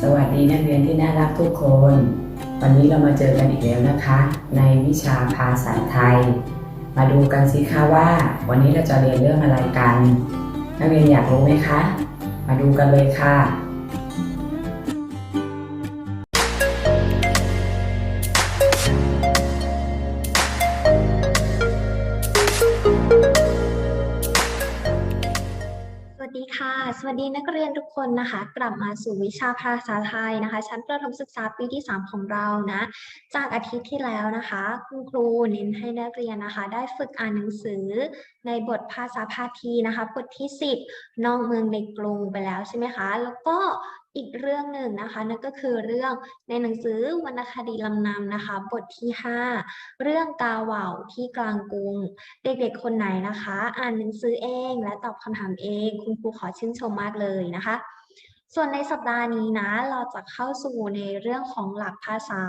สวัสดีนักเรียนที่น่ารักทุกคน วันนี้เรามาเจอกันอีกแล้วนะคะ ในวิชาภาษาไทย มาดูกันสิคะว่า วันนี้เราจะเรียนเรื่องอะไรกัน นักเรียนอยากรู้ไหมคะ มาดูกันเลยค่ะ สวัสดีค่ะ สวัสดีนักเรียนทุก คนนะคะกลับมาสู่วิชาภาษาไทยนะคะ ชั้นประถมศึกษาปีที่ 3 ของเรานะจากอาทิตย์ที่แล้วนะคะ คุณครูเน้นให้นักเรียนนะคะ ได้ฝึกอ่านหนังสือในบทภาษาพาทีนะคะ บทที่ 10นอกเมืองในกรุงไปแล้วใช่ไหมคะ แล้วก็ อีกเรื่องหนึ่งนะคะนั่นก็คือเรื่องในหนังสือวรรณคดีลำนำนะคะ บทที่ 5 เรื่องกาเหว่าที่กลางกรุง เด็กๆคนไหนนะคะ อ่านหนังสือเองและตอบคำถามเอง คุณครูขอชื่นชมมากเลยนะคะ ส่วนในสัปดาห์นี้นะเราจะเข้าสู่ในเรื่องของหลักภาษา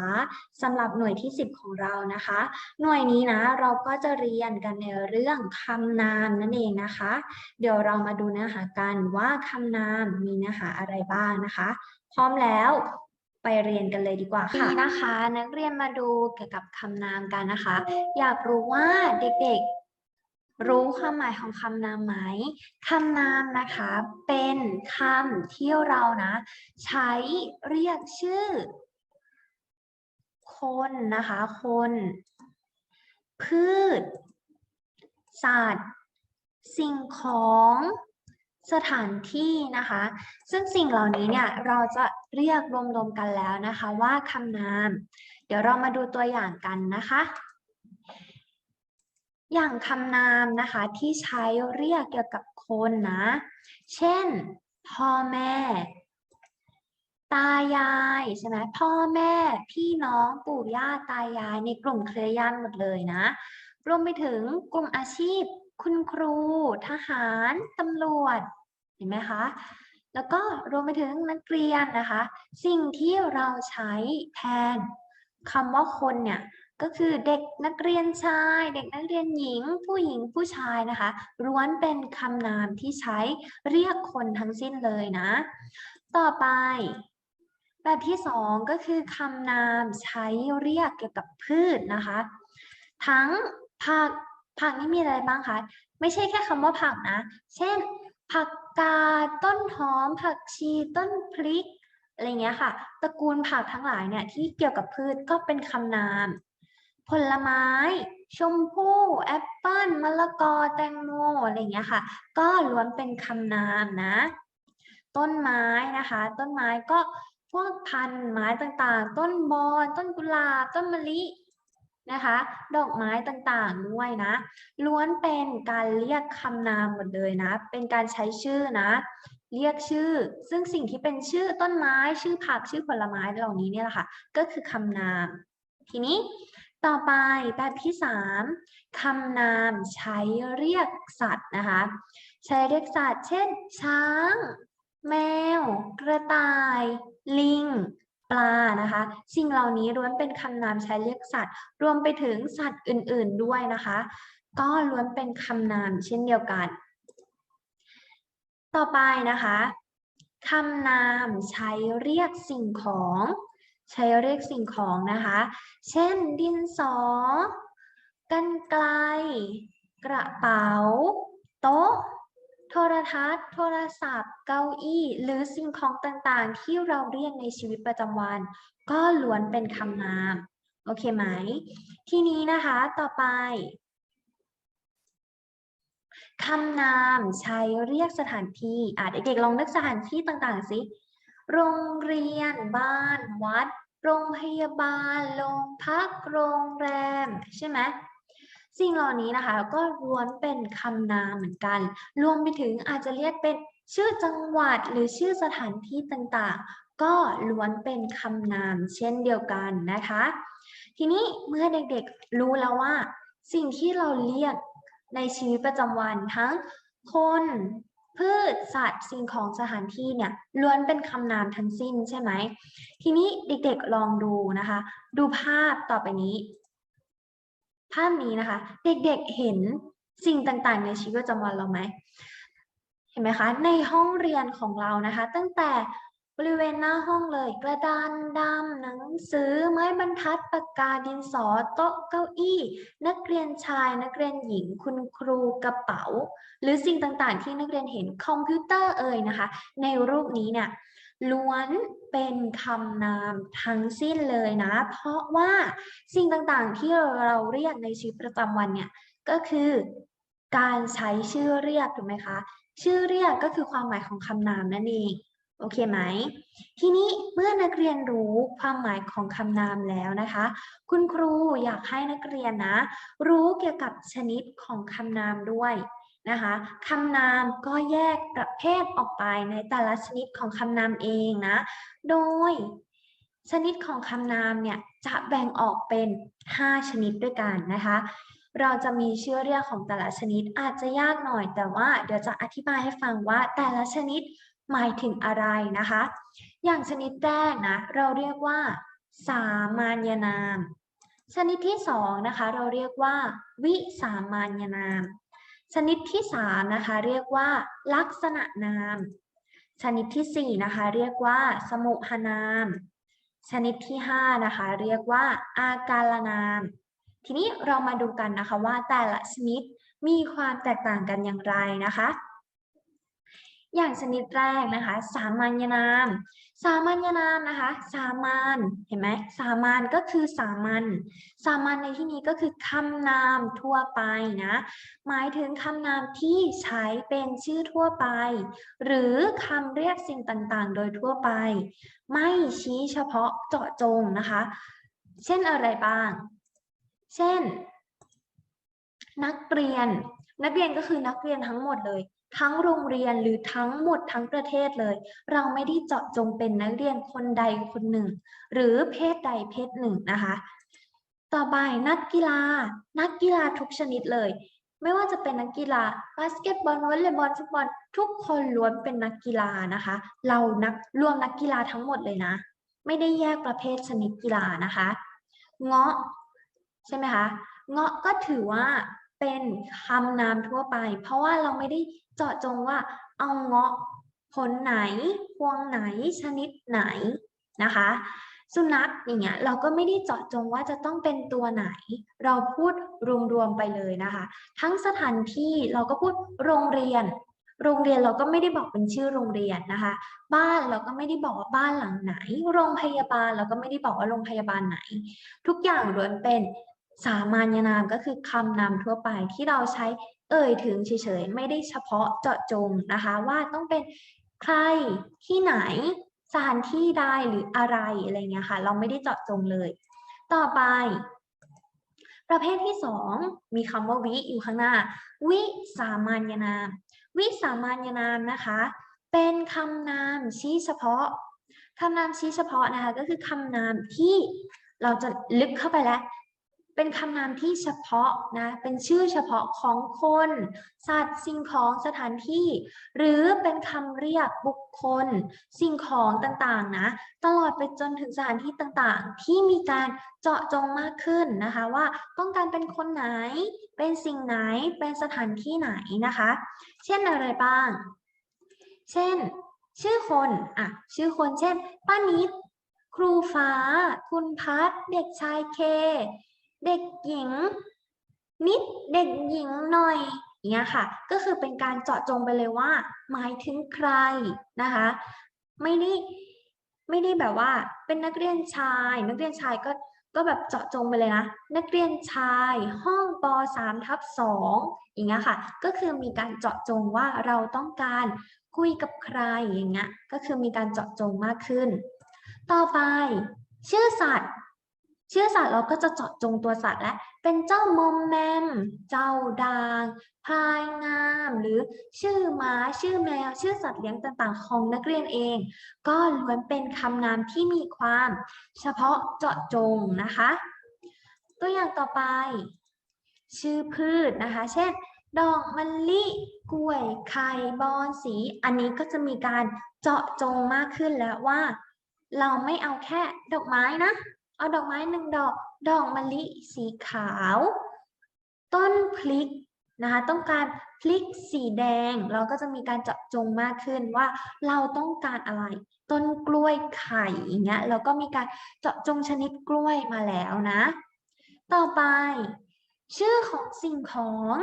สำหรับหน่วยที่ 10 ของเรานะคะ หน่วยนี้นะเราก็จะเรียนกันในเรื่องคำนามนั่นเองนะคะ เดี๋ยวเรามาดูเนื้อหากันว่าคำนามมีเนื้อหาอะไรบ้างนะคะ พร้อมแล้วไปเรียนกันเลยดีกว่าค่ะนี่นะคะ นักเรียนมาดูเกี่ยวกับคำนามกันนะคะ อยากรู้ว่าเด็กๆ รู้ความหมายของคำนามไหมคำนามนะคะ เป็นคำที่เรานะ ใช้เรียกชื่อ คนนะคะ คน พืช สัตว์ สิ่งของสถานที่นะคะ ซึ่งสิ่งเหล่านี้เนี่ยเราจะเรียกรวมๆกันแล้วนะคะว่าคำนาม เดี๋ยวเรามาดูตัวอย่างกันนะคะ อย่างคำนามนะคะที่ใช้เรียกเกี่ยวกับคนนะ เช่น พ่อแม่ ตายายใช่ไหมพ่อแม่ พี่น้องปู่ย่าตายายในกลุ่มเครือญาติหมดเลยนะ รวมไปถึงกลุ่มอาชีพ คุณครู ทหาร ตำรวจ เห็นไหมคะ แล้วก็รวมไปถึงนักเรียนนะคะ สิ่งที่เราใช้แทนคำว่าคนเนี่ย ก็คือเด็กนักเรียนชาย เด็กนักเรียนหญิง ผู้หญิงผู้ชายนะคะล้วนเป็นคำนามที่ใช้เรียกคนทั้งสิ้นเลยนะ ต่อไป แบบที่สองก็คือคำนามใช้เรียกเกี่ยวกับพืชนะคะ ทั้งผักผักนี่มีอะไรบ้างคะไม่ใช่แค่คำว่าผักนะ เช่น ผักกาดต้นหอม ผักชีต้นพริกอะไรเงี้ยค่ะ ตระกูลผักทั้งหลายเนี่ยที่เกี่ยวกับพืชก็เป็นคำนาม ผลไม้ ชมพู่แอปเปิ้ลมะละกอแตงโมอะไรเงี้ยค่ะ ก็ล้วนเป็นคำนามนะ ต้นไม้นะคะ ต้นไม้ก็พวกพันธุ์ไม้ต่างๆ ต้นบอนต้นกุหลาบต้นมะลินะคะ ดอกไม้ต่างๆด้วยนะ ล้วนเป็นการเรียกคำนามหมดเลยนะ เป็นการใช้ชื่อนะ เรียกชื่อ ซึ่งสิ่งที่เป็นชื่อต้นไม้ ชื่อผัก ชื่อผลไม้เหล่านี้เนี่ยแหละค่ะ ก็คือคำนาม ทีนี้ ต่อไปแบบที่สามคำนามใช้เรียกสัตว์นะคะ ใช้เรียกสัตว์ เช่น ช้าง แมว กระต่าย ลิง ปลานะคะ สิ่งเหล่านี้ล้วนเป็นคำนามใช้เรียกสัตว์ รวมไปถึงสัตว์อื่นๆด้วยนะคะ ก็ล้วนเป็นคำนามเช่นเดียวกัน ต่อไปนะคะคำนามใช้เรียกสิ่งของ ใช้เรียกสิ่งของนะคะ เช่น ดินสอ กันไกล กระเป๋า โต๊ะ โทรทัศน์ โทรศัพท์ เก้าอี้ หรือสิ่งของต่างๆ ที่เราเรียกในชีวิตประจำวัน ก็ล้วนเป็นคำนาม โอเคไหม ทีนี้นะคะ ต่อไปคำนามใช้เรียกสถานที่อะเด็กๆลองนึกสถานที่ต่างๆสิ โรงเรียน บ้าน วัด โรงพยาบาล โรงพัก โรงแรม ใช่ไหมสิ่งเหล่านี้นะคะ ก็ล้วนเป็นคำนามเหมือนกัน รวมไปถึงอาจจะเรียกเป็นชื่อจังหวัดหรือชื่อสถานที่ต่างๆ ก็ล้วนเป็นคำนามเช่นเดียวกันนะคะ ทีนี้เมื่อเด็กๆรู้แล้วว่า สิ่งที่เราเรียกในชีวิตประจำวันทั้งคน พืชสัตว์สิ่งของสถานที่เนี่ยล้วนเป็นคำนามทั้งสิ้นใช่ไหม ทีนี้เด็กๆลองดูนะคะ ดูภาพต่อไปนี้ ภาพนี้นะคะ เด็กๆเห็นสิ่งต่างๆ ในชีวิตประจำวันเราไหมเห็นไหมคะในห้องเรียนของเรานะคะ ตั้งแต่ บริเวณหน้าห้องเลย กระดานดำหนังสือไม้บรรทัดปากกาดินสอโต๊ะเก้าอี้ นักเรียนชาย นักเรียนหญิง คุณครูกระเป๋า หรือสิ่งต่างๆ ที่นักเรียนเห็นคอมพิวเตอร์เอ่ยนะคะ ในรูปนี้เนี่ยล้วนเป็นคำนามทั้งสิ้นเลยนะ เพราะว่าสิ่งต่างๆ ที่เราเรียกในชีวิตประจำวันเนี่ยก็คือการใช้ชื่อเรียกถูกไหมคะ ชื่อเรียกก็คือความหมายของคำนามนั่นเอง โอเคไหม ทีนี้เมื่อนักเรียนรู้ความหมายของคำนามแล้วนะคะ คุณครูอยากให้นักเรียนนะ รู้เกี่ยวกับชนิดของคำนามด้วยนะคะคำนามก็แยกประเภทออกไปในแต่ละชนิดของคำนามเองนะ โดยชนิดของคำนามเนี่ยจะแบ่งออกเป็น 5 ชนิดด้วยกันนะคะ เราจะมีชื่อเรียกของแต่ละชนิดอาจจะยากหน่อยแต่ว่าเดี๋ยวจะอธิบายให้ฟังว่าแต่ละชนิด หมายถึงอะไรนะคะ อย่างชนิดแรกนะเราเรียกว่า สามัญนาม ชนิดที่สองนะคะเราเรียกว่า วิสามัญนาม ชนิดที่สามนะคะเรียกว่า ลักษณะนาม ชนิดที่สี่นะคะเรียกว่า สมุหนาม ชนิดที่ห้านะคะเรียกว่า อาการนาม ทีนี้เรามาดูกันนะคะว่าแต่ละชนิดมีความแตกต่างกันอย่างไรนะคะ อย่างชนิดแรกนะคะ สามัญนาม สามัญนามนะคะ สามัญเห็นไหมสามัญก็คือสามัญสามัญในที่นี้ก็คือคำนามทั่วไปนะหมายถึงคำนามที่ใช้เป็นชื่อทั่วไป หรือคำเรียกสิ่งต่างๆ โดยทั่วไป ไม่ชี้เฉพาะเจาะจงนะคะ เช่นอะไรบ้าง เช่น นักเรียนนักเรียนก็คือนักเรียนทั้งหมดเลย ทั้งโรงเรียนหรือทั้งหมดทั้งประเทศเลย เราไม่ได้เจาะจงเป็นนักเรียนคนใดคนหนึ่ง หรือเพศใดเพศหนึ่งนะคะ ต่อไปนักกีฬา นักกีฬาทุกชนิดเลย ไม่ว่าจะเป็นนักกีฬาบาสเกตบอลวอลเลย์บอลฟุตบอลทุกคนล้วนเป็นนักกีฬานะคะ เรานักรวมนักกีฬาทั้งหมดเลยนะ ไม่ได้แยกประเภทชนิดกีฬานะคะ เงาะใช่ไหมคะเงาะก็ถือว่า เป็นคำนามทั่วไป เพราะว่าเราไม่ได้เจาะจงว่าเอาเงาะผลไหน พวงไหนชนิดไหนนะคะ สุนัขอย่างเงี้ยเราก็ไม่ได้เจาะจงว่าจะต้องเป็นตัวไหน เราพูดรวมๆไปเลยนะคะ ทั้งสถานที่เราก็พูดโรงเรียน โรงเรียนเราก็ไม่ได้บอกเป็นชื่อโรงเรียนนะคะ บ้านเราก็ไม่ได้บอกว่าบ้านหลังไหน โรงพยาบาลเราก็ไม่ได้บอกว่าโรงพยาบาลไหน ทุกอย่างล้วนเป็น สามัญนามก็คือคำนามทั่วไปที่เราใช้เอ่ยถึงเฉยๆ ไม่ได้เฉพาะเจาะจงนะคะ ว่าต้องเป็นใครที่ไหนสถานที่ใดหรืออะไรอะไรเงี้ยค่ะ เราไม่ได้เจาะจงเลย ต่อไป ประเภทที่สองมีคำว่าวิอยู่ข้างหน้า วิสามัญนาม วิสามัญนามนะคะ เป็นคำนามชี้เฉพาะคำนามชี้เฉพาะนะคะก็คือคำนามที่เราจะลึกเข้าไปแล้ว เป็นคำนามที่เฉพาะนะ เป็นชื่อเฉพาะของคน สัตว์ สิ่งของ สถานที่ หรือเป็นคำเรียกบุคคล สิ่งของต่างๆนะ ตลอดไปจนถึงสถานที่ต่างๆ ที่มีการเจาะจงมากขึ้นนะคะว่าต้องการเป็นคนไหน เป็นสิ่งไหน เป็นสถานที่ไหนนะคะ เช่นอะไรบ้าง เช่น ชื่อคน อะ ชื่อคน เช่น ป้านิด ครูฟ้า คุณพัดเด็กชายเค เด็กหญิง นิดเด็กหญิงหน่อยอย่างเงี้ยค่ะ ก็คือเป็นการเจาะจงไปเลยว่า หมายถึงใครนะคะ ไม่ได้ไม่ได้แบบว่า เป็นนักเรียนชาย นักเรียนชายก็ก็แบบเจาะจงไปเลยนะ นักเรียนชายห้องป .3 ทับ2อย่างเงี้ยค่ะ ก็คือมีการเจาะจงว่าเราต้องการคุยกับใครอย่างเงี้ย ก็คือมีการเจาะจงมากขึ้น ต่อไป ชื่อสัตว์ ชื่อสัตว์เราก็จะเจาะจงตัวสัตว์และ เป็นเจ้ามอมแมม เจ้าด่างพลายงาม หรือชื่อม้าชื่อแมว ชื่อสัตว์เลี้ยงต่างๆ ของนักเรียนเอง ก็ล้วนเป็นคำนามที่มีความ เฉพาะเจาะจงนะคะ ตัวอย่างต่อไป ชื่อพืชนะคะ เช่น ดอกมะลิ กล้วย ไข่บอนสี อันนี้ก็จะมีการเจาะจงมากขึ้นแล้วว่า เราไม่เอาแค่ดอกไม้นะ เอาดอกไม้หนึ่งดอก ดอกมะลิสีขาว ต้นพลิกนะคะต้องการพลิกสีแดง เราก็จะมีการเจาะจงมากขึ้นว่าเราต้องการอะไร ต้นกล้วยไข่อย่างเงี้ยเราก็มีการเจาะจงชนิดกล้วยมาแล้วนะ ต่อไป ชื่อของสิ่งของ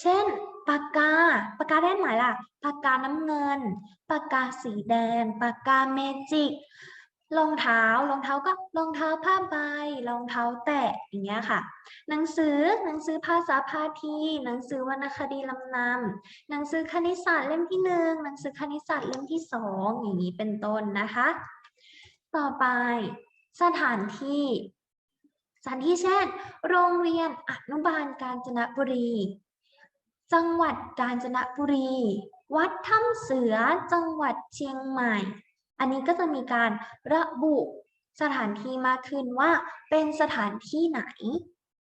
เช่นปากกาปากกาด้านไหนล่ะปากกาน้ำเงินปากกาสีแดงปากกาเมจิก รองเท้ารองเท้าก็รองเท้าผ้าใบรองเท้าแตะอย่างเงี้ยค่ะ หนังสือหนังสือภาษาพาทีหนังสือวรรณคดีลำนำหนังสือคณิตศาสตร์เล่มที่หนึ่งหนังสือคณิตศาสตร์เล่มที่สองอย่างนี้เป็นต้นนะคะ ต่อไปสถานที่สถานที่เช่น โรงเรียนอนุบาลกาญจนบุรี จังหวัดกาญจนบุรี วัดถ้ำเสือจังหวัดเชียงใหม่ อันนี้ก็จะมีการระบุสถานที่มากขึ้นว่าเป็นสถานที่ไหน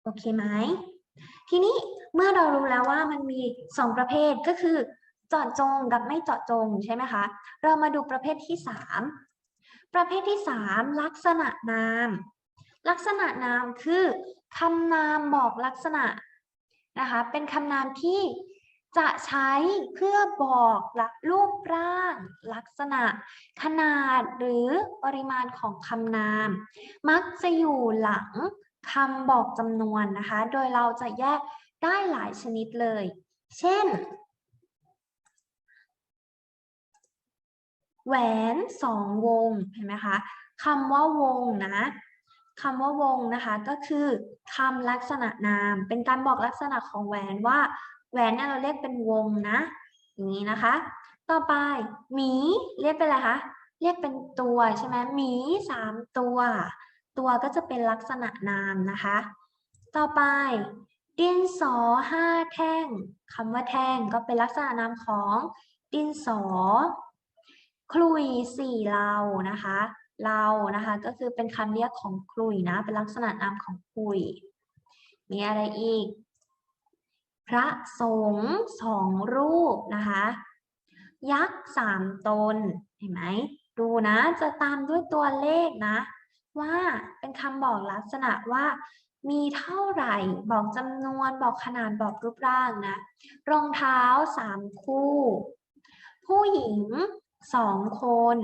โอเคไหม ทีนี้เมื่อเรารู้แล้วว่ามันมีสองประเภทก็คือ เจาะจงกับไม่เจาะจงใช่ไหมคะ เรามาดูประเภทที่สามประเภทที่สามลักษณะนาม ลักษณะนามคือคำนามบอกลักษณะนะคะ เป็นคำนามที่ จะใช้เพื่อบอกลักรูปร่าง ลักษณะ ขนาดหรือปริมาณของคำนาม มักจะอยู่หลังคำบอกจำนวนนะคะ โดยเราจะแยกได้หลายชนิดเลย เช่น แหวนสองวง เห็นไหมคะคำว่าวงนะคำว่าวงนะคะก็คือคำลักษณะนาม เป็นการบอกลักษณะของแหวนว่า แหวนเนี่ยเราเรียกเป็นวงนะ อย่างนี้นะคะ ต่อไปหมีเรียกเป็นอะไรคะเรียกเป็นตัวใช่ไหมหมีสามตัว ตัวก็จะเป็นลักษณะนามนะคะ ต่อไป ดินสอห้าแท่งคำว่าแท่งก็เป็นลักษณะนามของดินสอคลุยสี่เรานะคะเรานะคะก็คือเป็นคำเรียกของคลุยนะ เป็นลักษณะนามของคลุย มีอะไรอีก พระสงฆ์สองรูปนะคะ ยักษ์สามตนเห็นไหมดูนะจะตามด้วยตัวเลขนะ ว่าเป็นคำบอกลักษณะว่ามีเท่าไหร่บอกจำนวนบอกขนาดบอกรูปร่างนะ รองเท้าสามคู่ ผู้หญิงสองคน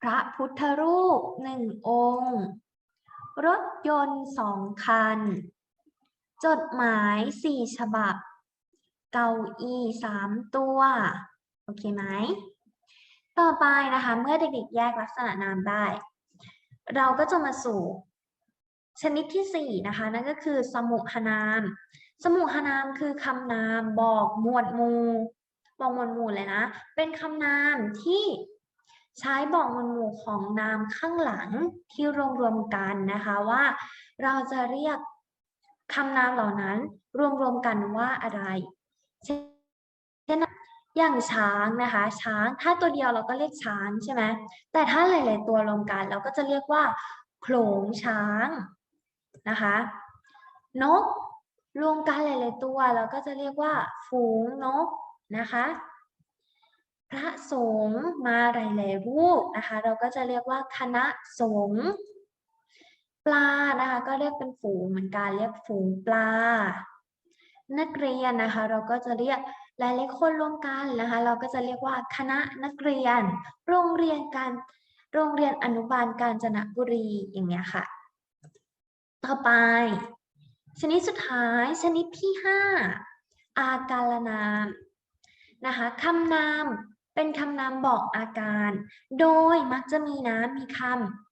พระพุทธรูปหนึ่งองค์ รถยนต์สองคัน จดหมายสี่ฉบับ เก้าอี้สามตัว โอเคไหม ต่อไปนะคะ เมื่อเด็กๆ แยกลักษณะนามได้ เราก็จะมาสู่ ชนิดที่สี่นะคะ นั่นก็คือสมุหนาม สมุหนามคือคำนามบอกหมวดหมู่ บอกหมวดหมู่เลยนะ เป็นคำนามที่ใช้บอกหมวดหมู่ของนามข้างหลังที่รวมรวมๆกันนะคะว่า เราจะเรียก คำนามเหล่านั้นรวมรวมๆกันว่าอะไร เช่นอย่างช้างนะคะ ช้างถ้าตัวเดียวเราก็เรียกช้างใช่ไหมแต่ถ้าหลาย ๆ ตัวรวมกัน เราก็จะเรียกว่าโขลงช้างนะคะ นกรวมกันหลาย ๆ ตัวเราก็จะเรียกว่า ฝูงนกนะคะ พระสงฆ์มาหลาย ๆ รูปนะคะ เราก็จะเรียกว่าคณะสงฆ์ ลานะคะ ก็เรียกเป็นฝูงเหมือนกันเรียกฝูงปลา นักเรียนนะคะ เราก็จะเรียกหลายๆคนรวมกันนะคะ เราก็จะเรียกว่าคณะนักเรียน โรงเรียนการโรงเรียนอนุบาลกาญจนบุรีอย่างเงี้ยค่ะ ต่อไป ชนิดสุดท้ายชนิดที่ห้าอาการนามนะคะคำนามเป็นคำนามบอกอาการ โดยมักจะมีนะมีคำ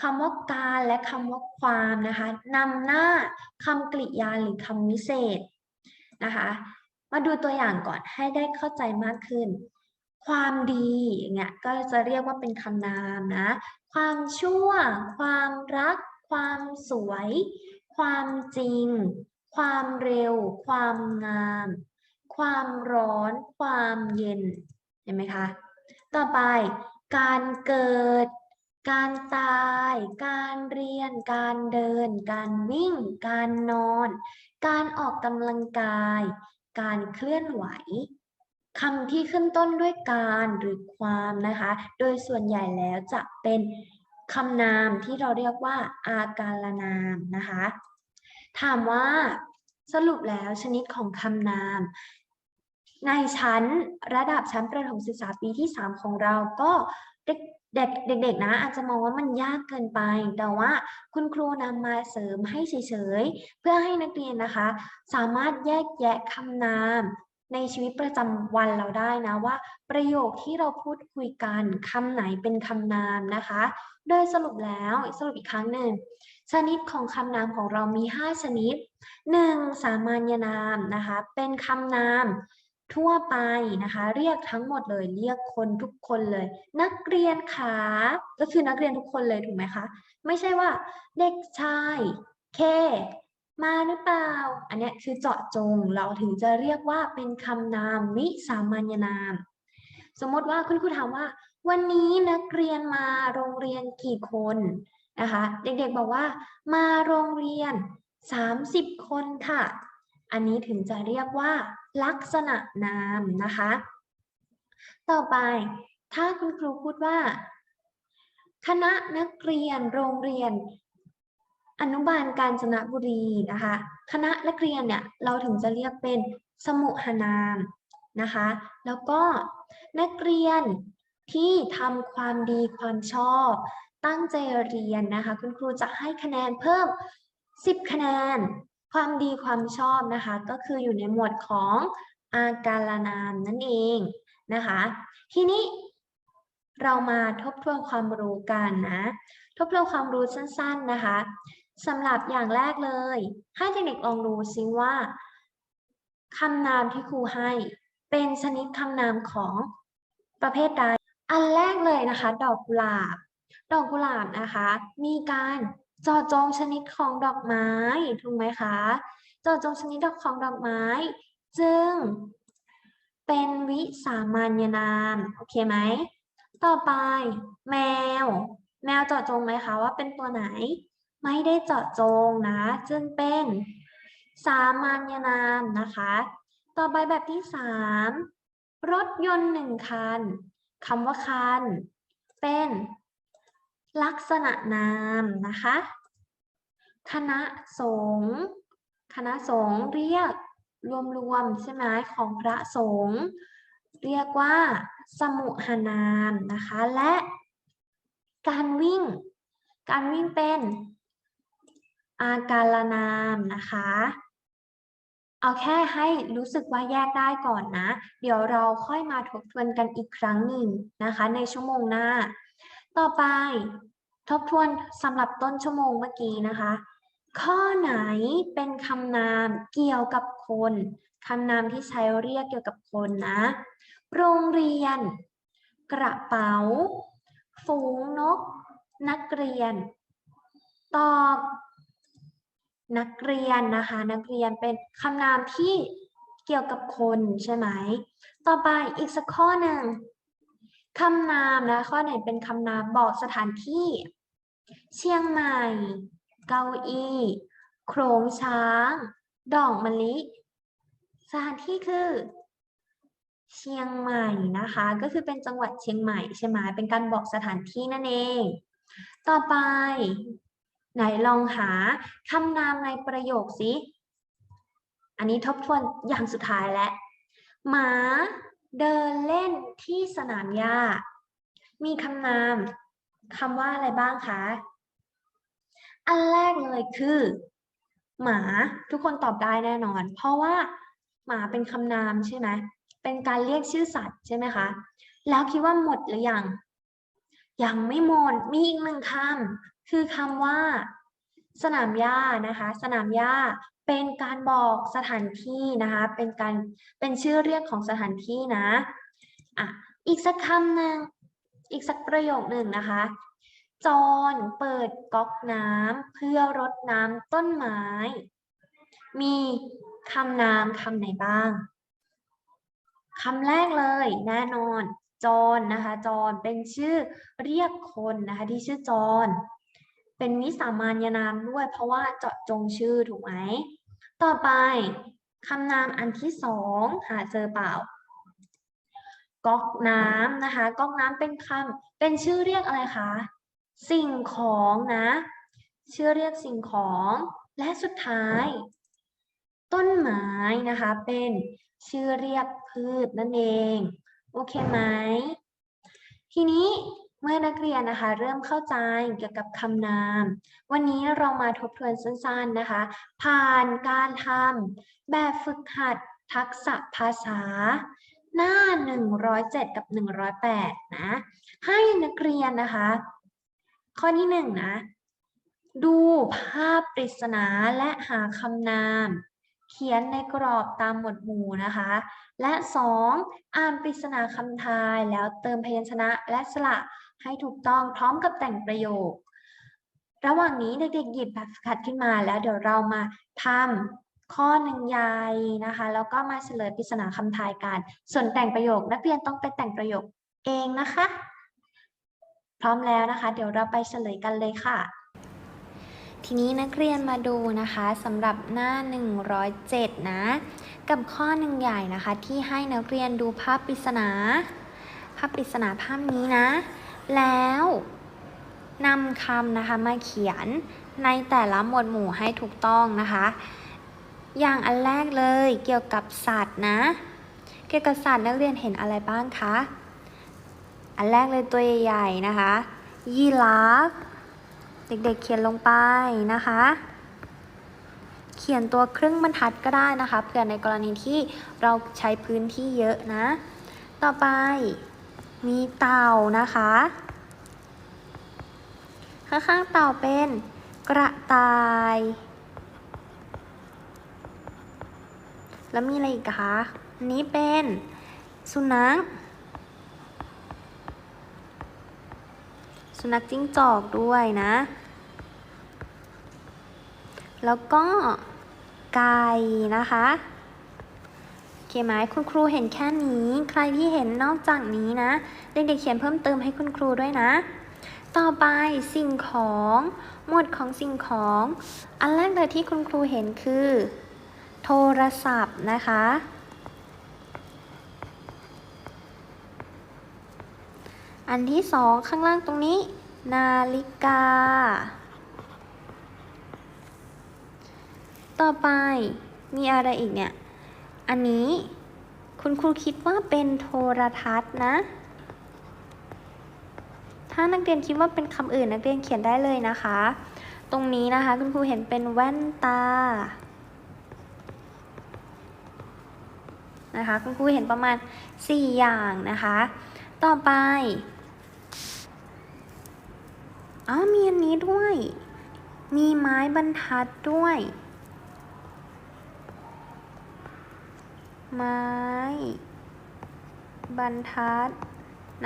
คำว่าการและคำว่าความนะคะนำหน้าคำกริยาหรือคำวิเศษนะคะ มาดูตัวอย่างก่อนให้ได้เข้าใจมากขึ้น ความดีอย่างเงี้ยก็จะเรียกว่าเป็นคำนามนะ ความชั่ว ความรัก ความสวย ความจริง ความเร็ว ความงาม ความร้อน ความเย็น เห็นไหมคะ ต่อไปการเกิด การตาย การเรียน การเดิน การวิ่ง การนอน การออกกำลังกาย การเคลื่อนไหวคำที่ขึ้นต้นด้วยการหรือความนะคะ โดยส่วนใหญ่แล้วจะเป็นคำนามที่เราเรียกว่าอาการนามนะคะ ถามว่าสรุปแล้วชนิดของคำนาม ในชั้นระดับชั้นประถมศึกษาปีที่ 3 ของเราก็ เด็กเด็กๆนะอาจจะมองว่ามันยากเกินไป แต่ว่าคุณครูนำมาเสริมให้เฉยๆ เพื่อให้นักเรียนนะคะ สามารถแยกแยะคำนามในชีวิตประจำวันเราได้นะว่า ประโยคที่เราพูดคุยกันคำไหนเป็นคำนามนะคะ โดยสรุปแล้วสรุปอีกครั้งหนึ่งชนิดของคำนามของเรามี 5 ชนิด 1. สามัญนามนะคะ เป็นคำนาม ทั่วไปนะคะ เรียกทั้งหมดเลยเรียกคนทุกคนเลย นักเรียนขาก็คือนักเรียนทุกคนเลยถูกไหมคะ ไม่ใช่ว่าเด็กชายเคมาหรือเปล่า อันนี้คือเจาะจงเราถึงจะเรียกว่าเป็นคำนามวิสามัญนาม สมมติว่าคุณครูถามว่า วันนี้นักเรียนมาโรงเรียนกี่คนนะคะ เด็กๆบอกว่า มาโรงเรียน 30 คนค่ะ อันนี้ถึงจะเรียกว่า ลักษณะนามนะคะ ต่อไปถ้าคุณครูพูดว่า คณะนักเรียนโรงเรียน อนุบาลกาญจนบุรีนะคะ คณะนักเรียนเนี่ยเราถึงจะเรียกเป็นสมุหนามนะคะ แล้วก็นักเรียนที่ทำความดีความชอบ ตั้งใจเรียนนะคะ คุณครูจะให้คะแนนเพิ่ม 10 คะแนน ความดีความชอบนะคะก็คืออยู่ในหมวดของอาการนามนั่นเองนะคะ ทีนี้เรามาทบทวนความรู้กันนะ ทบทวนความรู้สั้น ๆนะคะสำหรับอย่างแรกเลย ให้เด็กๆลองดูซิว่าคำนามที่ครูให้ เป็นชนิดคำนามของประเภทใดอันแรกเลยนะคะ ดอกกุหลาบ ดอกกุหลาบนะคะ มีการ เจาะจงชนิดของดอกไม้ถูกไหมคะ เจาะจงชนิดดอกของดอกไม้ จึง เป็นวิสามัญนามโอเคไหมต่อไป แมว แมวเจาะจงไหมคะว่าเป็นตัวไหน ไม่ได้เจาะจงนะ จึงเป็นสามัญนามนะคะ ต่อไปแบบที่สามรถยนต์หนึ่งคันคำว่าคัน เป็น ลักษณะนามนะคะ คณะสงฆ์คณะสงฆ์เรียกรวมๆใช่ไหมของพระสงฆ์เรียกว่า สมุหานามนะคะ และการวิ่ง การวิ่งเป็นอาการนามนะคะ เอาแค่ให้รู้สึกว่าแยกได้ก่อนนะ เดี๋ยวเราค่อยมาทบทวนกันอีกครั้งหนึ่งนะคะ ในชั่วโมงหน้า ต่อไป ทบทวนสำหรับต้นชั่วโมงเมื่อกี้นะคะ ข้อไหนเป็นคำนามเกี่ยวกับคนคำนามที่ใช้เรียกเกี่ยวกับคนนะ โรงเรียน กระเป๋า ฝูงนก นักเรียน ตอบ นักเรียนนะคะ นักเรียนเป็นคำนามที่เกี่ยวกับคนใช่ไหม ต่อไปอีกสักข้อหนึ่ง คำนามนะข้อไหนเป็นคำนามบอกสถานที่ เชียงใหม่ เกาอี้โขงช้าง ดอกมะลิ สถานที่คือ เชียงใหม่นะคะ ก็คือเป็นจังหวัดเชียงใหม่ใช่ไหมเป็นการบอกสถานที่นั่นเอง ต่อไป ไหนลองหาคำนามในประโยคสิอันนี้ทบทวนอย่างสุดท้ายแล้วหมา เดินเล่นที่สนามหญ้า มีคำนามคำว่าอะไรบ้างคะ อันแรกเลยคือ หมาทุกคนตอบได้แน่นอน เพราะว่าหมาเป็นคำนามใช่ไหมเป็นการเรียกชื่อสัตว์ใช่ไหมคะ แล้วคิดว่าหมดหรือยัง ยังไม่หมด มีอีกหนึ่งคำคือคำว่า สนามหญ้านะคะ สนามหญ้าเป็นการบอกสถานที่นะคะ เป็นการเป็นชื่อเรียกของสถานที่นะอะอีกสักคำหนึ่งอีกสักประโยคหนึ่งนะคะ จอนเปิดก๊อกน้ำเพื่อรดน้ำต้นไม้ มีคำนามคำไหนบ้างคำแรกเลยแน่นอนจอนนะคะจอนเป็นชื่อเรียกคนนะคะที่ชื่อจอน เป็นวิสามัญนามด้วย เพราะว่าเจาะจงชื่อถูกไหม ต่อไปคำนามอันที่สองหาเจอเปล่าก๊อกน้ำนะคะก๊อกน้ำเป็นคำเป็นชื่อเรียกอะไรคะสิ่งของนะ ชื่อเรียกสิ่งของ และสุดท้าย ต้นไม้นะคะ เป็นชื่อเรียกพืชนั่นเอง โอเคไหม ทีนี้ เมื่อนักเรียนนะคะเริ่มเข้าใจเกี่ยวกับคำนาม วันนี้เรามาทบทวนสั้นๆนะคะ ผ่านการทำแบบฝึกหัดทักษะภาษา หน้า 107 กับ 108 นะ ให้นักเรียนนะคะ ข้อที่หนึ่งนะดูภาพปริศนาและหาคำนาม เขียนในกรอบตามหมวดหมู่นะคะ และสองอ่านปริศนาคำทายแล้วเติมพยัญชนะและสระ ให้ถูกต้องพร้อมกับแต่งประโยค ระหว่างนี้เด็กๆหยิบแบบฝึกหัดขึ้นมาแล้วเดี๋ยวเรามาทำข้อหนึ่งใหญ่นะคะ แล้วก็มาเฉลยปริศนาคำทายกัน ส่วนแต่งประโยค นักเรียนต้องไปแต่งประโยคเองนะคะ พร้อมแล้วนะคะ เดี๋ยวเราไปเฉลยกันเลยค่ะทีนี้นักเรียนมาดูนะคะสำหรับหน้า 107 นะ กับข้อหนึ่งใหญ่นะคะ ที่ให้นักเรียนดูภาพปริศนา ภาพปริศนาภาพนี้นะ แล้วนำคำนะคะมาเขียนในแต่ละหมวดหมู่ให้ถูกต้องนะคะ อย่างอันแรกเลยเกี่ยวกับสัตว์นะ เกี่ยวกับสัตว์นักเรียนเห็นอะไรบ้างคะ อันแรกเลยตัวใหญ่ๆนะคะ ยีราฟ เด็กๆเขียนลงไปนะคะ เขียนตัวครึ่งบรรทัดก็ได้นะคะ เผื่อในกรณีที่เราใช้พื้นที่เยอะนะ ต่อไป มีเต่านะคะ ข้างๆเต่าเป็นกระต่าย แล้วมีอะไรอีกคะอันนี้เป็นสุนัข สุนัขจิ้งจอกด้วยนะ แล้วก็ไก่นะคะ เคไหมคุณครูเห็นแค่นี้ ใครที่เห็นนอกจากนี้นะ เด็กๆเขียนเพิ่มเติมให้คุณครูด้วยนะ ต่อไปสิ่งของ หมวดของสิ่งของ อันแรกเลยที่คุณครูเห็นคือ โทรศัพท์นะคะ อันที่สองข้างล่างตรงนี้ นาฬิกา ต่อไปมีอะไรอีกเนี่ย อันนี้คุณครูคิดว่าเป็นโทรทัศน์นะ ถ้านักเรียนคิดว่าเป็นคำอื่นนักเรียนเขียนได้เลยนะคะ ตรงนี้นะคะคุณครูเห็นเป็นแว่นตา นะคะคุณครูเห็นประมาณ 4 อย่างนะคะ ต่อไป อ๋อมีอันนี้ด้วย มีไม้บรรทัดด้วย ไม้ บรรทัด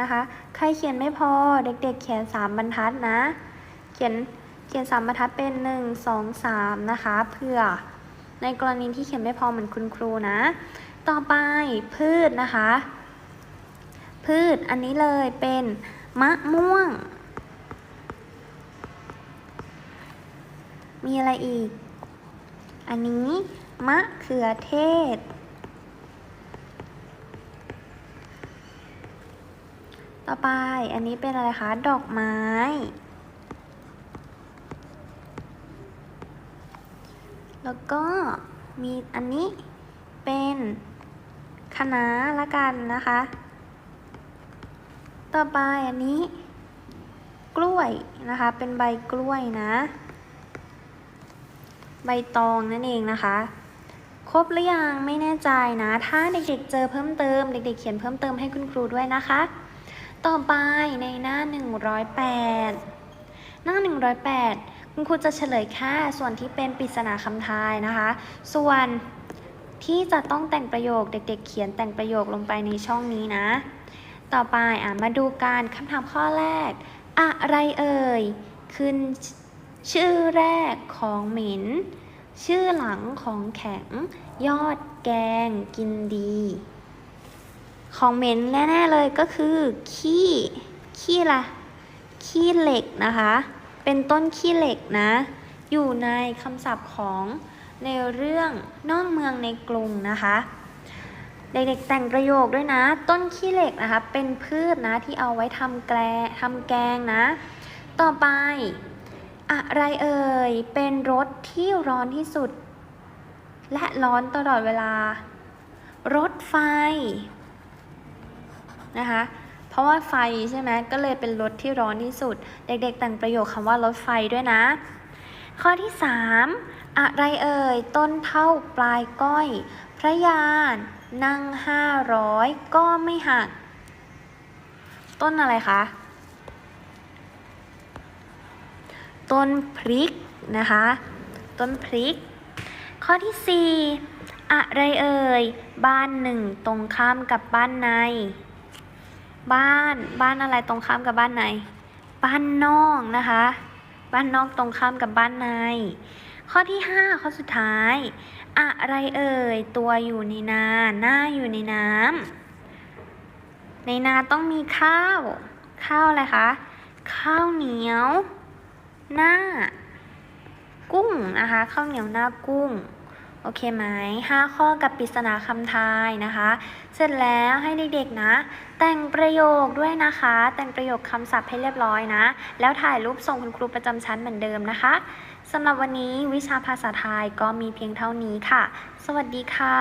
นะคะ ใครเขียนไม่พอเด็กๆเขียนสามบรรทัดนะ เขียนเขียนสามบรรทัดเป็นหนึ่งสองสามนะคะเพื่อในกรณีที่เขียนไม่พอเหมือนคุณครูนะ ต่อไปพืชนะคะ พืชอันนี้เลยเป็นมะม่วง มีอะไรอีก อันนี้มะเขือเทศ ต่อไปอันนี้เป็นอะไรคะ ดอกไม้ แล้วก็มีอันนี้เป็นคะน้าละกันนะคะ ต่อไปอันนี้ กล้วยนะคะ เป็นใบกล้วยนะ ใบตองนั่นเองนะคะ ครบหรือยังไม่แน่ใจนะ ถ้าเด็กๆเจอเพิ่มเติม เด็กๆเขียนเพิ่มเติมให้คุณครูด้วยนะคะ ต่อไปในหน้า 108 หน้า 108 คุณครูจะเฉลยแค่ส่วนที่เป็นปริศนาคำทายนะคะ ส่วนที่จะต้องแต่งประโยคเด็ก ๆ เขียนแต่งประโยคลงไปในช่องนี้นะ ต่อไปอะมาดูการคำถามข้อแรก อะไรเอ่ย ขึ้นชื่อแรกของเหม็นชื่อหลังของแข็ง ยอดแกงกินดี ของเหม็นแน่ ๆ เลยก็คือ ขี้ขี้ละขี้เหล็กนะคะ เป็นต้นขี้เหล็กนะ อยู่ในคำศัพท์ของในเรื่องนอกเมืองในกรุงนะคะ เด็กๆแต่งประโยคด้วยนะ ต้นขี้เหล็กนะคะ เป็นพืชนะที่เอาไว้ทำแกลทำแกงนะ ต่อไป อะไรเอ่ย เป็นรถที่ร้อนที่สุด และร้อนตลอดเวลา รถไฟ นะคะ เพราะว่าไฟใช่ไหมก็เลยเป็นรถที่ร้อนที่สุด เด็กๆแต่งประโยคคำว่ารถไฟด้วยนะ ข้อที่ 3 อะไรเอ่ย ต้นเท่าปลายก้อย พระยานนั่งห้าร้อยก็ไม่หัก ต้นอะไรคะต้นพริกนะคะ ต้นพริก ข้อที่ 4 อะไรเอ่ย บ้านหนึ่งตรงข้ามกับบ้านใน บ้านบ้านอะไรตรงข้ามกับบ้านใน บ้านนอกนะคะ บ้านนอกตรงข้ามกับบ้านใน ข้อที่ 5 ข้อสุดท้าย อะไรเอ่ย ตัวอยู่ในนาหน้าอยู่ในน้ำในนาต้องมีข้าว ข้าวอะไรคะข้าวเหนียว หน้า กุ้งนะคะ ข้าวเหนียวหน้ากุ้ง โอเคไหมหาข้อกับปริศนาคำทายนะคะ เสร็จแล้วให้เด็กๆนะ แต่งประโยคด้วยนะคะ แต่งประโยคคำศัพท์ให้เรียบร้อยนะ แล้วถ่ายรูปส่งคุณครูประจำชั้นเหมือนเดิมนะคะสำหรับวันนี้วิชาภาษาไทยก็มีเพียงเท่านี้ค่ะ สวัสดีค่ะ